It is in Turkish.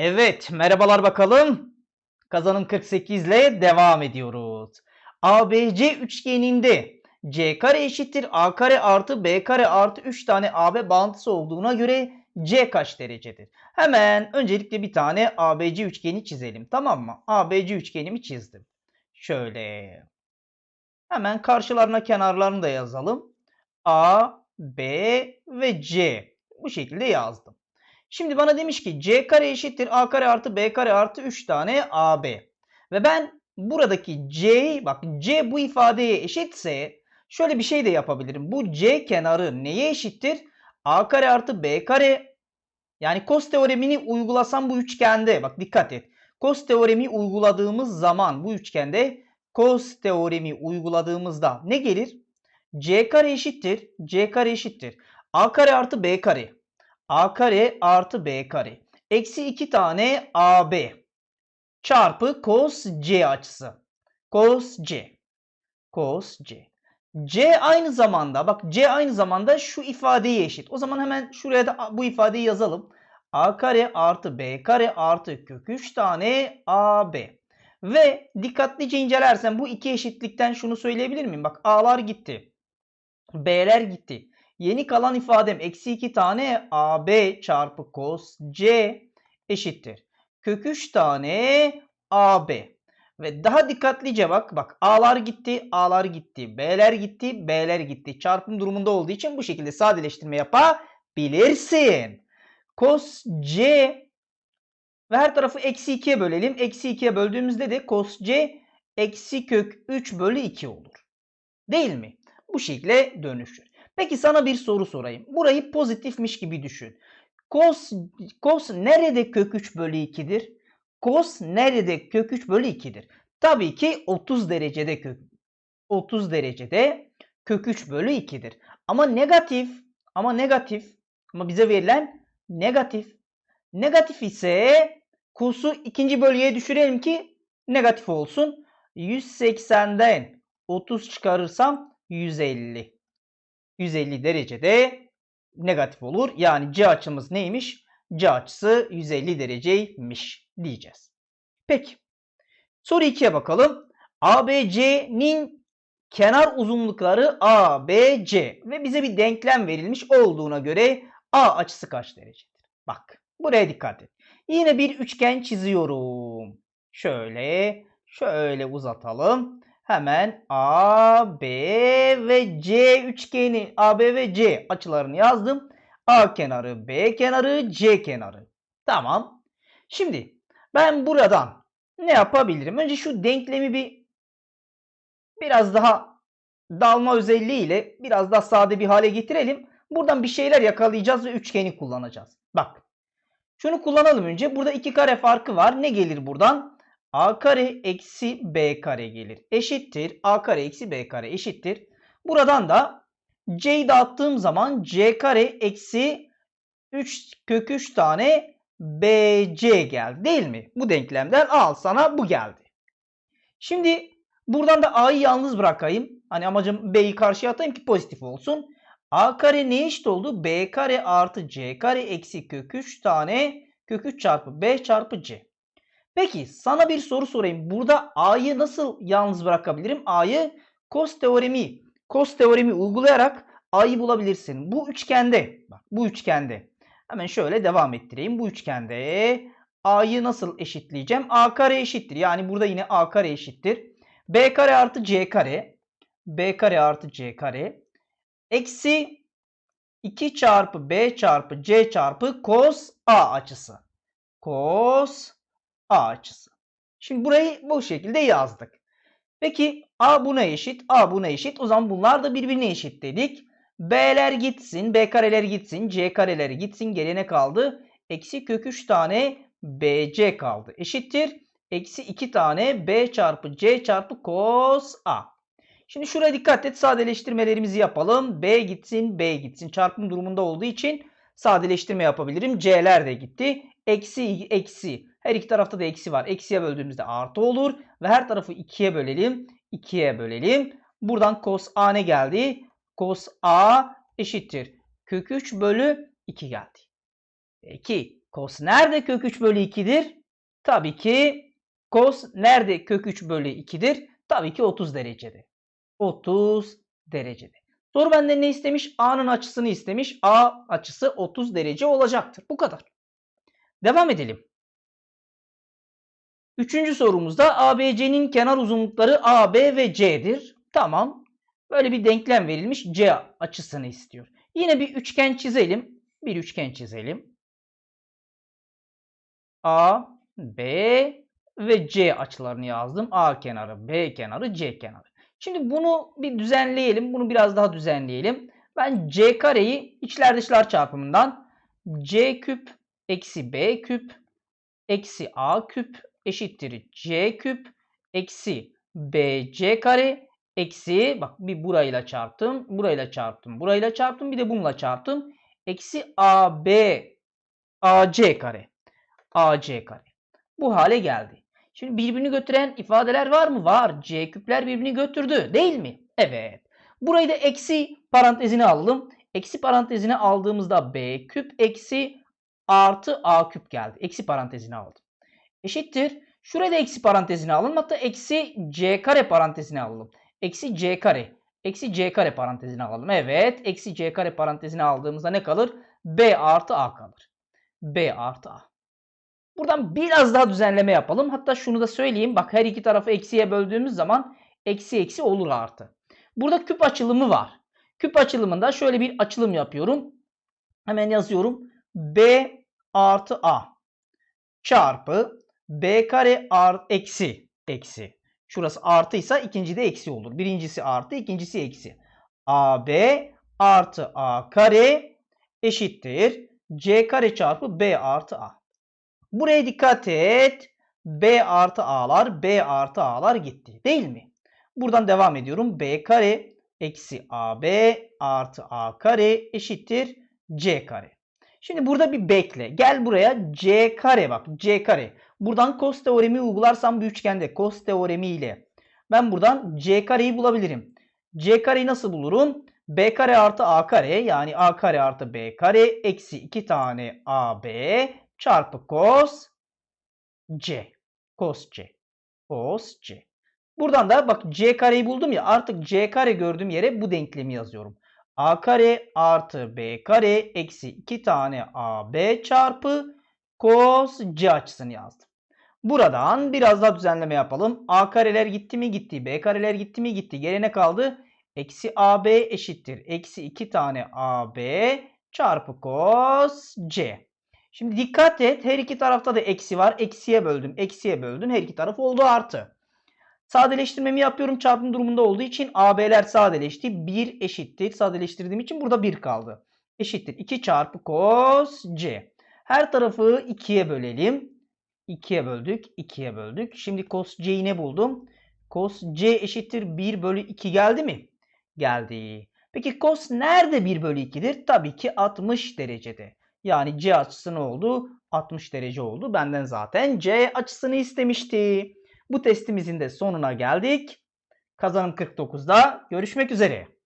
Evet, merhabalar bakalım. Kazanım 48 ile devam ediyoruz. ABC üçgeninde C kare eşittir A kare artı B kare artı 3 tane AB bağıntısı olduğuna göre C kaç derecedir? Hemen öncelikle bir tane ABC üçgeni çizelim. Tamam mı? ABC üçgenimi çizdim. Şöyle. Hemen karşılarına kenarlarını da yazalım. A, B ve C. Bu şekilde yazdım. Şimdi bana demiş ki c kare eşittir a kare artı b kare artı 3 tane ab. Ve ben buradaki c'yi bak c bu ifadeye eşitse şöyle bir şey de yapabilirim. Bu c kenarı neye eşittir? a kare artı b kare yani cos teoremini uygulasam bu üçgende bak dikkat et. Cos teoremi uyguladığımız zaman bu üçgende cos teoremi uyguladığımızda ne gelir? c kare eşittir c kare eşittir a kare artı b kare a kare artı b kare. Eksi 2 tane ab çarpı cos c açısı. Cos c. Cos c. c aynı zamanda bak c aynı zamanda şu ifadeye eşit. O zaman hemen şuraya da bu ifadeyi yazalım. a kare artı b kare artı kök 3 tane ab. Ve dikkatlice incelersen bu iki eşitlikten şunu söyleyebilir miyim? Bak a'lar gitti. b'ler gitti. Yeni kalan ifadem eksi 2 tane AB çarpı cos C eşittir. Kök 3 tane AB. Ve daha dikkatlice bak. Bak A'lar gitti, A'lar gitti. B'ler gitti, B'ler gitti. Çarpım durumunda olduğu için bu şekilde sadeleştirme yapabilirsin. Cos C ve her tarafı eksi 2'ye bölelim. Eksi 2'ye böldüğümüzde de cos C eksi kök 3 bölü 2 olur. Değil mi? Bu şekilde dönüşür. Peki sana bir soru sorayım. Burayı pozitifmiş gibi düşün. Cos, cos nerede kök 3 bölü 2'dir? Cos nerede kök 3 bölü 2'dir? Tabii ki 30 derecede kök 30 derecede kök 3 bölü 2'dir. Ama negatif ama negatif ama bize verilen negatif. Negatif ise cos'u ikinci bölüye düşürelim ki negatif olsun. 180'den 30 çıkarırsam 150. 150 derecede negatif olur. Yani C açımız neymiş? C açısı 150 dereceymiş diyeceğiz. Peki. Soru 2'ye bakalım. ABC'nin kenar uzunlukları ABC ve bize bir denklem verilmiş olduğuna göre A açısı kaç derecedir? Bak buraya dikkat et. Yine bir üçgen çiziyorum. Şöyle, şöyle uzatalım. Hemen A, B ve C üçgeni AB ve C açılarını yazdım. A kenarı, B kenarı, C kenarı. Tamam. Şimdi ben buradan ne yapabilirim? Önce şu denklemi bir biraz daha dalma özelliğiyle biraz daha sade bir hale getirelim. Buradan bir şeyler yakalayacağız ve üçgeni kullanacağız. Bak. Şunu kullanalım önce. Burada iki kare farkı var. Ne gelir buradan? A kare eksi b kare gelir. Eşittir. a kare eksi b kare eşittir. Buradan da c'yi dağıttığım zaman c kare eksi 3 kök 3 tane bc geldi değil mi? Bu denklemden al sana bu geldi. Şimdi buradan da a'yı yalnız bırakayım. Hani amacım b'yi karşıya atayım ki pozitif olsun. a kare ne eşit oldu? b kare artı c kare eksi kök 3 tane kök 3 çarpı b çarpı c. Peki sana bir soru sorayım. Burada A'yı nasıl yalnız bırakabilirim? A'yı cos teoremi, cos teoremi uygulayarak A'yı bulabilirsin. Bu üçgende, bak bu üçgende. Hemen şöyle devam ettireyim. Bu üçgende A'yı nasıl eşitleyeceğim? A kare eşittir. Yani burada yine A kare eşittir. B kare artı C kare. B kare artı C kare. Eksi 2 çarpı B çarpı C çarpı cos A açısı. Cos A açısı. Şimdi burayı bu şekilde yazdık. Peki A buna eşit, A buna eşit. O zaman bunlar da birbirine eşit dedik. B'ler gitsin, B kareler gitsin, C kareler gitsin. Geriye kaldı? Eksi kök 3 tane BC kaldı. Eşittir. Eksi 2 tane B çarpı C çarpı cos A. Şimdi şuraya dikkat et. Sadeleştirmelerimizi yapalım. B gitsin, B gitsin. Çarpım durumunda olduğu için sadeleştirme yapabilirim. C'ler de gitti. Eksi, eksi. Her iki tarafta da eksi var. Eksiye böldüğümüzde artı olur. Ve her tarafı 2'ye bölelim. 2'ye bölelim. Buradan cos A ne geldi? Cos A eşittir. Kök 3 bölü 2 geldi. 2. Cos nerede kök 3 bölü 2'dir? Tabii ki cos nerede kök 3 bölü 2'dir? Tabii ki 30 derecede. 30 derecede. Soru benden ne istemiş? A'nın açısını istemiş. A açısı 30 derece olacaktır. Bu kadar. Devam edelim. Üçüncü sorumuzda ABC'nin kenar uzunlukları AB ve C'dir. Tamam. Böyle bir denklem verilmiş. C açısını istiyor. Yine bir üçgen çizelim. Bir üçgen çizelim. A, B ve C açılarını yazdım. A kenarı, B kenarı, C kenarı. Şimdi bunu bir düzenleyelim. Bunu biraz daha düzenleyelim. Ben C kareyi içler dışlar çarpımından C küp eksi B küp eksi A küp eşittir C küp eksi BC kare eksi bak bir burayla çarptım, burayla çarptım, burayla çarptım bir de bununla çarptım. Eksi AB AC kare. AC kare. Bu hale geldi. Şimdi birbirini götüren ifadeler var mı? Var. C küpler birbirini götürdü. Değil mi? Evet. Burayı da eksi parantezine alalım. Eksi parantezine aldığımızda B küp eksi artı A küp geldi. Eksi parantezine aldım. Eşittir. Şurada eksi parantezine alalım. Hatta eksi C kare parantezine alalım. Eksi C kare. Eksi C kare parantezine alalım. Evet. Eksi C kare parantezine aldığımızda ne kalır? B artı A kalır. B artı A. Buradan biraz daha düzenleme yapalım. Hatta şunu da söyleyeyim. Bak her iki tarafı eksiye böldüğümüz zaman eksi eksi olur artı. Burada küp açılımı var. Küp açılımında şöyle bir açılım yapıyorum. Hemen yazıyorum. B artı A çarpı B kare art eksi eksi. Şurası artıysa ikinci de eksi olur. Birincisi artı ikincisi eksi. AB artı A kare eşittir. C kare çarpı B artı A. Buraya dikkat et. B artı A'lar B artı A'lar gitti. Değil mi? Buradan devam ediyorum. B kare eksi AB artı A kare eşittir C kare. Şimdi burada bir bekle. Gel buraya C kare bak. C kare. Buradan cos teoremi uygularsam bir üçgende cos teoremi ile ben buradan C kareyi bulabilirim. C kareyi nasıl bulurum? B kare artı A kare yani A kare artı B kare eksi 2 tane AB çarpı cos C. Cos C. Cos C. Buradan da bak C kareyi buldum ya artık C kare gördüğüm yere bu denklemi yazıyorum. A kare artı B kare eksi 2 tane AB çarpı cos C açısını yazdım. Buradan biraz daha düzenleme yapalım. A kareler gitti mi gitti. B kareler gitti mi gitti. Geriye ne kaldı? Eksi AB eşittir. Eksi 2 tane AB çarpı cos C. Şimdi dikkat et. Her iki tarafta da eksi var. Eksiye böldüm. Eksiye böldüm. Her iki taraf oldu artı. Sadeleştirmemi yapıyorum çarpım durumunda olduğu için AB'ler sadeleşti. 1 eşittir. Sadeleştirdiğim için burada 1 kaldı. Eşittir. 2 çarpı cos C. Her tarafı 2'ye bölelim. 2'ye böldük. 2'ye böldük. Şimdi cos C'yi ne buldum? Cos C eşittir 1 bölü 2 geldi mi? Geldi. Peki cos nerede 1 bölü 2'dir? Tabii ki 60 derecede. Yani C açısı ne oldu? 60 derece oldu. Benden zaten C açısını istemişti. Bu testimizin de sonuna geldik. Kazanım 49'da görüşmek üzere.